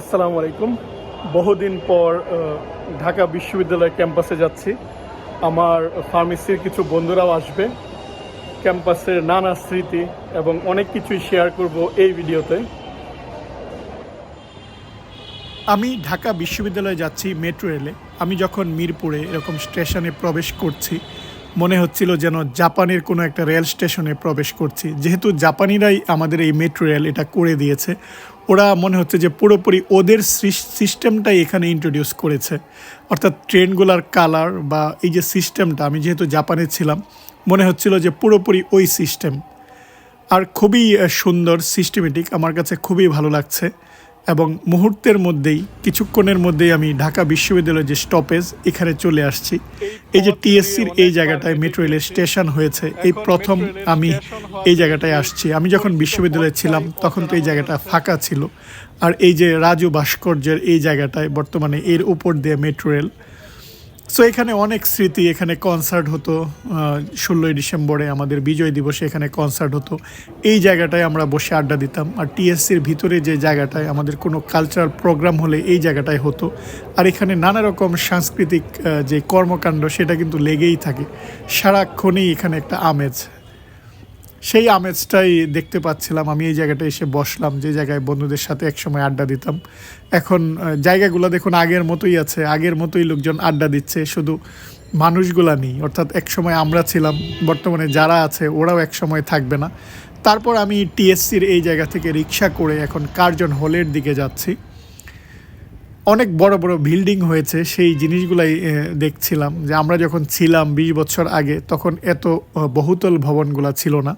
আসসালামু আলাইকুম। বহুদিন পর ঢাকা বিশ্ববিদ্যালয় ক্যাম্পাসে যাচ্ছি। আমার ফার্মেসির কিছু বন্ধুরাও আসবে। ক্যাম্পাসের নানা স্মৃতি এবং অনেক কিছুই শেয়ার করব এই ভিডিওতে। আমি ঢাকা বিশ্ববিদ্যালয়ে যাচ্ছি মেট্রো রেলে। আমি যখন মিরপুরে এরকম স্টেশনে প্রবেশ করছি, মনে হচ্ছিল যেন জাপানের কোনো একটা রেল স্টেশনে প্রবেশ করছি। যেহেতু জাপানিরাই আমাদের এই মেট্রো রেল এটা করে দিয়েছে ওরা মনে হচ্ছে যে পুরোপুরি ওদের সিস্টেমটাই এখানে ইন্ট্রোডিউস করেছে। অর্থাৎ ট্রেনগুলোর কালার বা এই যে সিস্টেমটা, আমি যেহেতু জাপানে ছিলাম, মনে হচ্ছিল যে পুরোপুরি ওই সিস্টেম। আর খুবই সুন্দর সিস্টেমেটিক আমার কাছে খুবই ভালো লাগছে। এবং মুহূর্তের মধ্যেই, কিছুক্ষণের মধ্যেই আমি ঢাকা বিশ্ববিদ্যালয়ের যে স্টপেজ এখানে চলে আসছি। এই যে টিএসসির এই জায়গাটায় মেট্রো রেলের স্টেশন হয়েছে, এই প্রথম আমি এই জায়গাটায় আসছি। আমি যখন বিশ্ববিদ্যালয়ে ছিলাম, তখন তো এই জায়গাটা ফাঁকা ছিল। আর এই যে রাজু ভাস্কর্যের এই জায়গাটায় বর্তমানে এর উপর দিয়ে মেট্রো রেল সো এখানে অনেক স্মৃতি, এখানে কনসার্ট হতো ষোলোই ডিসেম্বরে আমাদের বিজয় দিবসে এখানে কনসার্ট হতো। এই জায়গাটায় আমরা বসে আড্ডা দিতাম। আর টিএসসির ভিতরে যে জায়গাটায় আমাদের কোনো কালচারাল প্রোগ্রাম হলে এই জায়গাটায় হতো। আর এখানে নানা রকম সাংস্কৃতিক যে কর্মকাণ্ড, সেটা কিন্তু লেগেই থাকে। সারাক্ষণেই এখানে একটা আমেজ। সেই আমেজটাই দেখতে পাচ্ছিলাম। আমি এই জায়গাটায় এসে বসলাম, যে জায়গায় বন্ধুদের সাথে একসময় আড্ডা দিতাম। এখন জায়গাগুলো দেখুন আগের মতোই আছে, আগের মতোই লোকজন আড্ডা দিচ্ছে, শুধু মানুষগুলা নেই। অর্থাৎ একসময় আমরা ছিলাম, বর্তমানে যারা আছে ওরাও একসময় থাকবে না। তারপর আমি টিএসসির এই জায়গা থেকে রিক্সা করে এখন কার্জন হলের দিকে যাচ্ছি। অনেক বড় বড় বিল্ডিং হয়েছে, সেই জিনিসগুলাই দেখছিলাম যে আমরা যখন ছিলাম বিশ বছর আগে, তখন এত বহুতল ভবনগুলা ছিল না।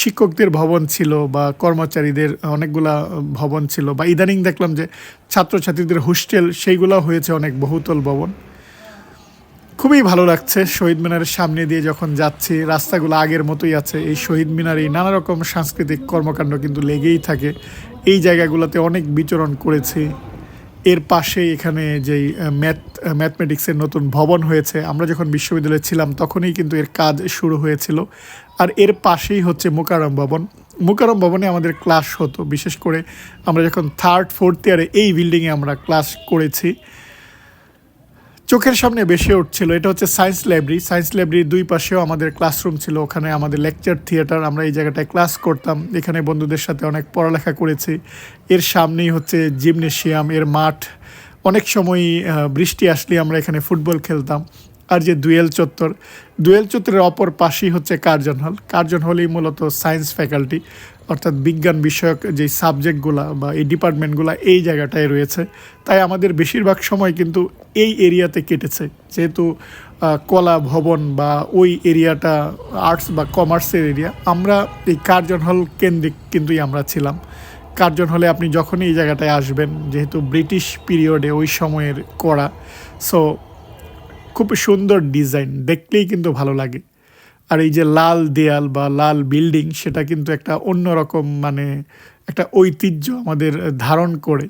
শিক্ষকদের ভবন ছিল বা কর্মচারীদের অনেকগুলা ভবন ছিল বা ইদানিং দেখলাম যে ছাত্রছাত্রীদের হোস্টেল সেইগুলো হয়েছে অনেক বহুতল ভবন। খুবই ভালো লাগছে শহীদ মিনারের সামনে দিয়ে যখন যাচ্ছি, রাস্তাগুলো আগের মতোই আছে, এই শহীদ মিনারে নানা রকম সাংস্কৃতিক কর্মকাণ্ড কিন্তু লেগেই থাকে। এই জায়গাগুলোতে অনেক বিচরণ করেছি। এর পাশে এখানে যেই ম্যাথ ম্যাথমেটিক্সের নতুন ভবন হয়েছে, আমরা যখন বিশ্ববিদ্যালয়ে ছিলাম তখনই কিন্তু এর কাজ শুরু হয়েছিল। আর এর পাশেই হচ্ছে মোকারম ভবন। মোকারম ভবনে আমাদের ক্লাস হতো। বিশেষ করে আমরা যখন থার্ড ফোর্থ ইয়ারে এই বিল্ডিংয়ে আমরা ক্লাস করেছি। চোখের সামনে বেশি উঠছিল। এটা হচ্ছে সায়েন্স লাইব্রেরি সায়েন্স লাইব্রেরির দুই পাশেও আমাদের ক্লাসরুম ছিল। ওখানে আমাদের লেকচার থিয়েটার আমরা এই জায়গাটায় ক্লাস করতাম। এখানে বন্ধুদের সাথে অনেক পড়ালেখা করেছি। এর সামনেই হচ্ছে জিমনেশিয়াম এর মাঠ। অনেক সময় বৃষ্টি আসলে আমরা এখানে ফুটবল খেলতাম। আর যে দুয়েল চত্বর, দুয়েল চত্বরের অপর পাশেই হচ্ছে কার্জন হল। কার্জন হলই মূলত সায়েন্স ফ্যাকাল্টি অর্থাৎ বিজ্ঞান বিষয়ক যে সাবজেক্টগুলা বা এই ডিপার্টমেন্টগুলা এই জায়গাটায় রয়েছে, তাই আমাদের বেশিরভাগ সময় কিন্তু এই এরিয়াতে কেটেছে। যেহেতু কলা ভবন বা ওই এরিয়াটা আর্টস বা কমার্সের এরিয়া, আমরা এই কার্জন হল কেন্দ্রিক কিন্তুই আমরা ছিলাম। কার্জন হলে আপনি যখনই এই জায়গাটায় আসবেন, যেহেতু ব্রিটিশ পিরিয়ডে ওই সময়ের করা সো খুব সুন্দর ডিজাইন, দেখলেই কিন্তু ভালো লাগে। আর এই যে লাল দেয়াল বা লাল বিল্ডিং, সেটা কিন্তু একটা অন্যরকম মানে একটা ঐতিহ্য আমাদের ধারণ করে।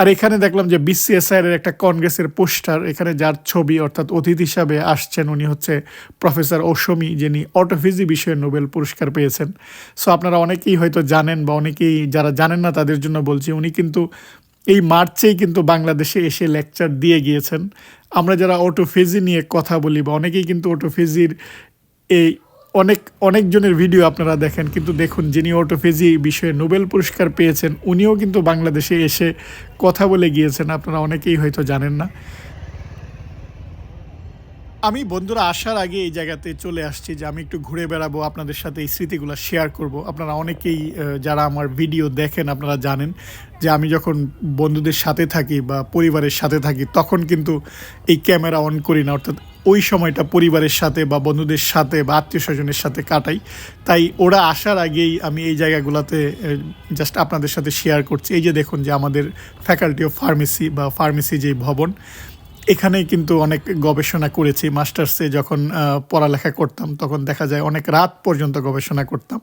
আর এখানে দেখলাম যে বিসিএসআর এর একটা কংগ্রেসের পোস্টার, এখানে যার ছবি অর্থাৎ অতিথি হিসাবে আসছেন উনি হচ্ছে প্রফেসর অসমী, যিনি অটোফিজি বিষয়ে নোবেল পুরস্কার পেয়েছেন। সো আপনারা অনেকেই হয়তো জানেন বা অনেকেই যারা জানেন না, তাদের জন্য বলছি, উনি কিন্তু এই মার্চেই কিন্তু বাংলাদেশে এসে লেকচার দিয়ে গিয়েছেন। আমরা যারা অটোফেজি নিয়ে কথা বলি বা অনেকেই কিন্তু অটোফেজির এই অনেক, অনেকজনের ভিডিও আপনারা দেখেন, কিন্তু দেখুন যিনি অটোফেজি বিষয়ে নোবেল পুরস্কার পেয়েছেন, উনিও কিন্তু বাংলাদেশে এসে কথা বলে গিয়েছেন। আপনারা অনেকেই হয়তো জানেন না। আমি বন্ধুরা আসার আগে এই জায়গাতে চলে আসছি যে আমি একটু ঘুরে বেড়াবো, আপনাদের সাথে এই স্মৃতিগুলো শেয়ার করব। আপনারা অনেকেই যারা আমার ভিডিও দেখেন, আপনারা জানেন যে আমি যখন বন্ধুদের সাথে থাকি বা পরিবারের সাথে থাকি, তখন কিন্তু এই ক্যামেরা অন করি না, অর্থাৎ ওই সময়টা পরিবারের সাথে বা বন্ধুদের সাথে বা আত্মীয় স্বজনের সাথে কাটাই। তাই ওরা আসার আগেই আমি এই জায়গাগুলোতে জাস্ট আপনাদের সাথে শেয়ার করছি। এই যে দেখুন যে আমাদের ফ্যাকাল্টি অফ ফার্মেসি বা ফার্মেসি যে ভবন এখানেই কিন্তু অনেক গবেষণা করেছি। মাস্টার্সে যখন পড়ালেখা করতাম, তখন দেখা যায় অনেক রাত পর্যন্ত গবেষণা করতাম।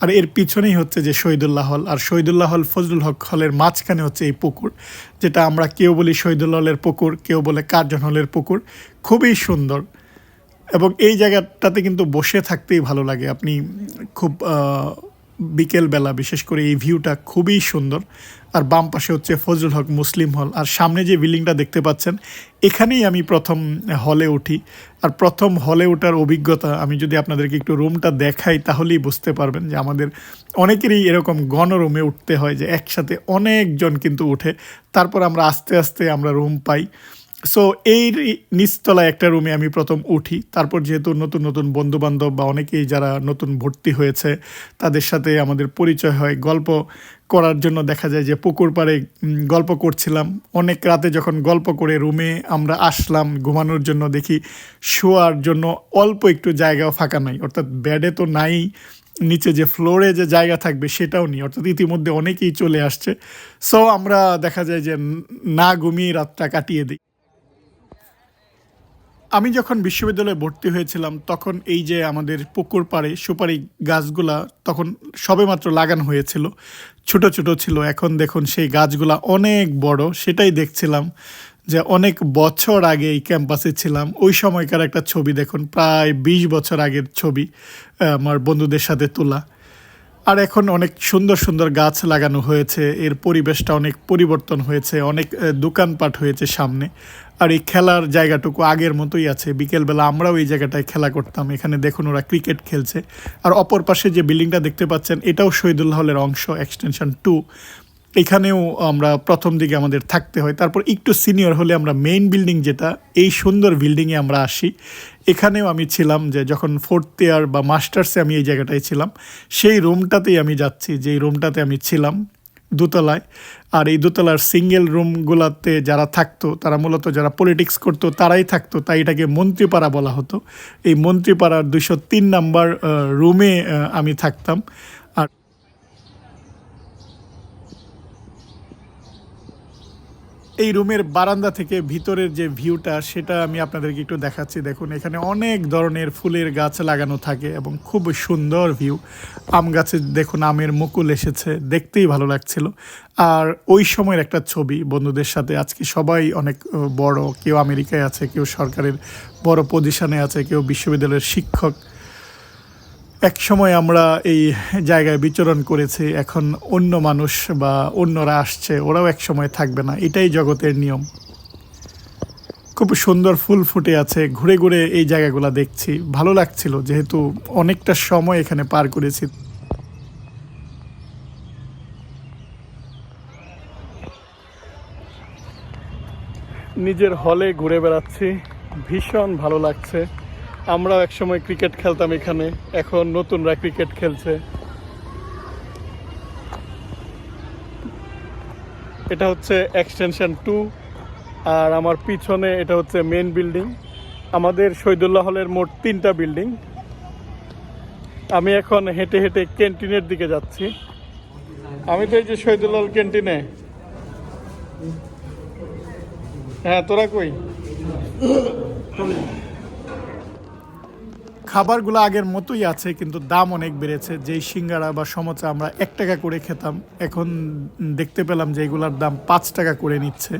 আর এর পিছনেই হচ্ছে যে শহীদুল্লাহ হল। আর শহীদুল্লাহ হল, ফজলুল হক হলের মাঝখানে হচ্ছে এই পুকুর, যেটা আমরা কেউ বলি শহীদুল্লাহ হলের পুকুর, কেউ বলে কার্জন হলের পুকুর। খুবই সুন্দর। এবং এই জায়গাটাতে কিন্তু বসে থাকতেই ভালো লাগে। আপনি খুব বিকেলবেলা, বিশেষ করে এই ভিউটা খুবই সুন্দর। আর বাম পাশে হচ্ছে ফজলুল হক মুসলিম হল। আর সামনে যে বিল্ডিংটা দেখতে পাচ্ছেন, এখানেই আমি প্রথম হলে উঠি। আর প্রথম হলে ওঠার অভিজ্ঞতা, আমি যদি আপনাদেরকে একটু রুমটা দেখাই, তাহলেই বুঝতে পারবেন যে আমাদের অনেকেরই এরকম গণরুমে উঠতে হয় যে একসাথে অনেকজন কিন্তু উঠে। তারপর আমরা আস্তে আস্তে আমরা রুম পাই। সো এই নিচতলায় একটা রুমে আমি প্রথম উঠি। তারপর যেহেতু নতুন নতুন বন্ধু বান্ধব বা অনেকেই যারা নতুন ভর্তি হয়েছে, তাদের সাথে আমাদের পরিচয় হয়। গল্প করার জন্য দেখা যায় যে পুকুর পাড়ে গল্প করছিলাম। অনেক রাতে যখন গল্প করে রুমে আমরা আসলাম, ঘুমানোর জন্য দেখি শোয়ার জন্য অল্প একটু জায়গাও ফাঁকা নাই। অর্থাৎ ব্যাডে তো নাই, নিচে যে ফ্লোরে যে জায়গা থাকবে সেটাও নেই। অর্থাৎ ইতিমধ্যে অনেকেই চলে আসছে। সো আমরা দেখা যায় যে না ঘুমিয়ে রাতটা কাটিয়ে দিই। আমি যখন বিশ্ববিদ্যালয়ে ভর্তি হয়েছিলাম, তখন এই যে আমাদের পুকুর পাড়ে সুপারি গাছগুলা তখন সবেমাত্র লাগানো হয়েছিল। ছোট ছোট ছিল। এখন দেখুন সেই গাছগুলা অনেক বড়। সেটাই দেখছিলাম যে অনেক বছর আগে এই ক্যাম্পাসে ছিলাম। ওই সময়কার একটা ছবি দেখুন, প্রায় বিশ বছর আগের ছবি আমার বন্ধুদের সাথে তোলা। আর এখন অনেক সুন্দর সুন্দর গাছ লাগানো হয়েছে। এর পরিবেশটা অনেক পরিবর্তন হয়েছে, অনেক দোকানপাট হয়েছে সামনে। আর এই খেলার জায়গাটুকু আগের মতোই আছে। বিকেলবেলা আমরাও এই জায়গাটায় খেলা করতাম। এখানে দেখুন ওরা ক্রিকেট খেলছে। আর অপর পাশে যে বিল্ডিংটা দেখতে পাচ্ছেন, এটাও শহীদুল্লাহ হলের অংশ এক্সটেনশন টু এখানেও আমরা প্রথম দিকে আমাদের থাকতে হয়। তারপর একটু সিনিয়র হলে আমরা মেইন বিল্ডিং যেটা, এই সুন্দর বিল্ডিংয়ে আমরা আসি। এখানেও আমি ছিলাম যে যখন ফোর্থ ইয়ার বা মাস্টার্সে আমি এই জায়গাটায় ছিলাম, সেই রুমটাতেই আমি যাচ্ছি। যেই রুমটাতে আমি ছিলাম দোতলায়। আর এই দোতলার সিঙ্গেল রুমগুলোতে যারা থাকতো, তারা মূলত যারা পলিটিক্স করতো, তারাই থাকতো। তাই এটাকে মন্ত্রীপাড়া বলা হতো। এই মন্ত্রীপাড়ার দুশো তিন নাম্বার রুমে আমি থাকতাম আর এই রুমের বারান্দা থেকে ভিতরের যে ভিউটা, সেটা আমি আপনাদেরকে একটু দেখাচ্ছি। দেখুন, এখানে অনেক ধরনের ফুলের গাছ লাগানো থাকে এবং খুব সুন্দর ভিউ। আম গাছে দেখুন, আমের মুকুল এসেছে, দেখতেই ভালো লাগছিল। আর ওই সময়ের একটা ছবি বন্ধুদের সাথে, আজকে সবাই অনেক বড়, কেউ আমেরিকায় আছে, কেউ সরকারের বড় পজিশনে আছে, কেউ বিশ্ববিদ্যালয়ের শিক্ষক। এক সময় আমরা এই জায়গায় বিচরণ করেছি, এখন অন্য মানুষ বা অন্যরা আসছে, ওরাও এক সময় থাকবে না, এটাই জগতের নিয়ম। খুব সুন্দর ফুল ফুটে আছে, ঘুরে ঘুরে এই জায়গাগুলো দেখছি, ভালো লাগছিল, যেহেতু অনেকটা সময় এখানে পার করেছি। নিজের হলে ঘুরে বেড়াচ্ছি, ভীষণ ভালো লাগছে। আমরাও একসময় ক্রিকেট খেলতাম এখানে। এখন নতুনরা ক্রিকেট খেলছে। এটা হচ্ছে এক্সটেনশন টু আর আমার পিছনে এটা হচ্ছে মেন বিল্ডিং আমাদের শহীদুল্লাহ হলের মোট তিনটা বিল্ডিং আমি এখন হেঁটে হেঁটে ক্যান্টিনের দিকে যাচ্ছি। আমি তো এই যে শহীদুল্লাহ ক্যান্টিনে হ্যাঁ তোরা কই? খাবারগুলো আগের মতোই আছে, কিন্তু দাম অনেক বেড়েছে। যেই সিঙ্গারা বা সমচা আমরা এক টাকা করে খেতাম, এখন দেখতে পেলাম যে এগুলার দাম পাঁচ টাকা করে নিচ্ছে।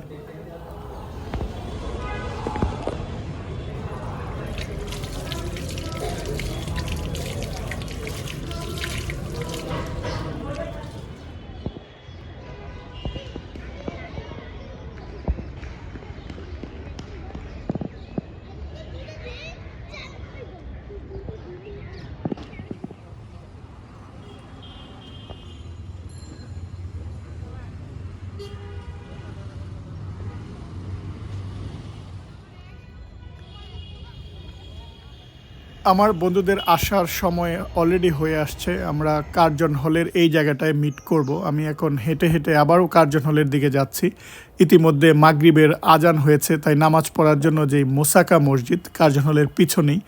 আমার বন্ধুদের আসার সময় অলরেডি হয়ে আসছে। আমরা কার্জন হলের এই জায়গাটায় মিট করব। আমি এখন হেঁটে হেঁটে আবারও কার্জন হলের দিকে যাচ্ছি। ইতিমধ্যে মাগরিবের আজান হয়েছে, তাই নামাজ পড়ার জন্য যেই মোসাকা মসজিদ, কার্জন হলের পিছনেই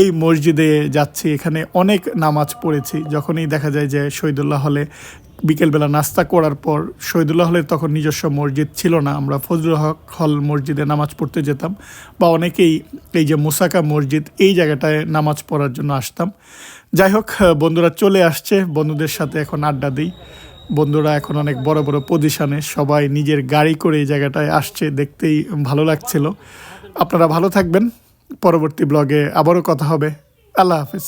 এই মসজিদে যাচ্ছি। এখানে অনেক নামাজ পড়েছি। যখনই দেখা যায় যে শহীদুল্লাহ হলে বিকেলবেলা নাস্তা করার পর শহীদুল্লাহ হলের তখন নিজস্ব মসজিদ ছিল না। আমরা ফজলুল হক হল মসজিদে নামাজ পড়তে যেতাম বা অনেকেই এই যে মুসাকা মসজিদ এই জায়গাটায় নামাজ পড়ার জন্য আসতাম। যাই হোক, বন্ধুরা চলে আসছে, বন্ধুদের সাথে এখন আড্ডা দিই। বন্ধুরা এখন অনেক বড় বড় পজিশনে সবাই নিজের গাড়ি করে এই জায়গাটায় আসছে, দেখতেই ভালো লাগছিল। আপনারা ভালো থাকবেন, পরবর্তী ব্লগে আবারও কথা হবে। আল্লাহ হাফিজ।